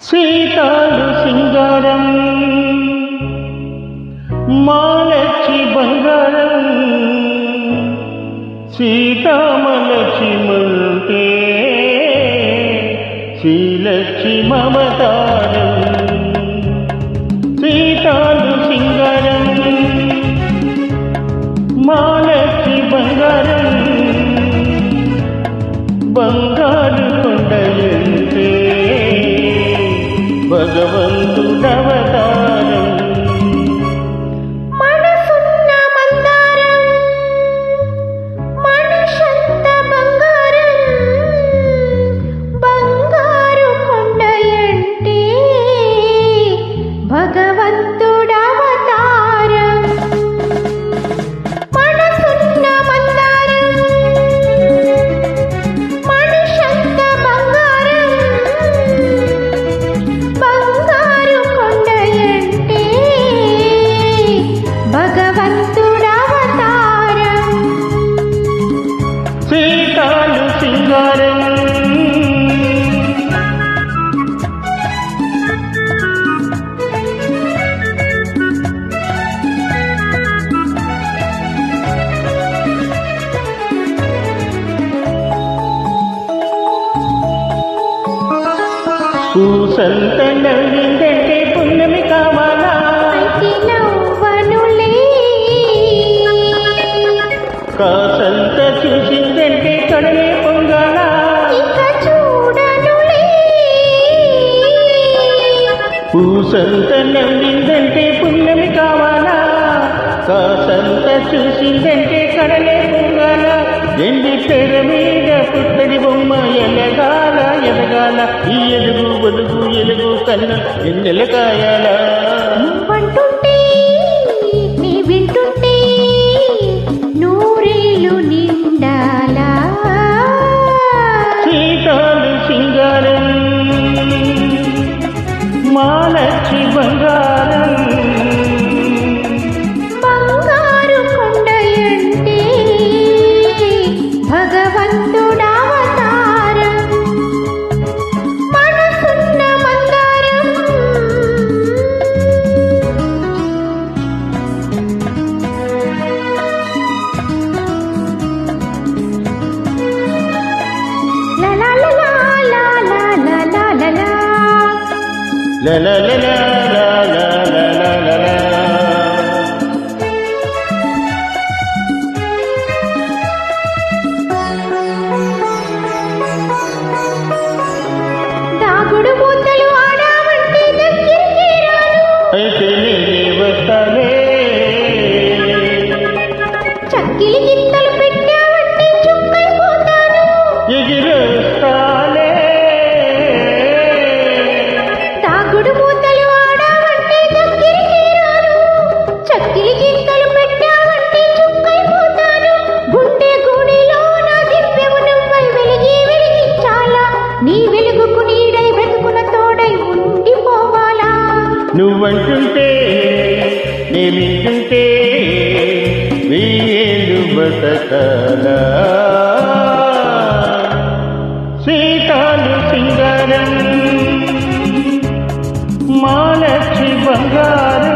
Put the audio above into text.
సీతాడు సింగారం మాలచి బంగారం సీతామలచి మంటే శ్రీలక్ష్మి మమతారం. ಬಂದು పూసంత నవ్విందంటే పుణ్యమి కావాలా? కాసంత చూసిందంటే కడలే పొంగాలా? పూసంత నవ్విందంటే పుణ్యమి కావాలా? కాసంత చూసిందంటే కడలే పొంగాల ఎండి తెర మీద పుత్తడి బొమ్మ ఎలగాల ఎదగాల ఈ ఎలుగు బలుగు ఎలుగు కన్న ఎన్నెల కాయాలా? la la la la la. నువ్వంటుంటే నేమింటుంటే వీలు బతకాల. సీతాలు సింగారం మాలక్షి బంగారం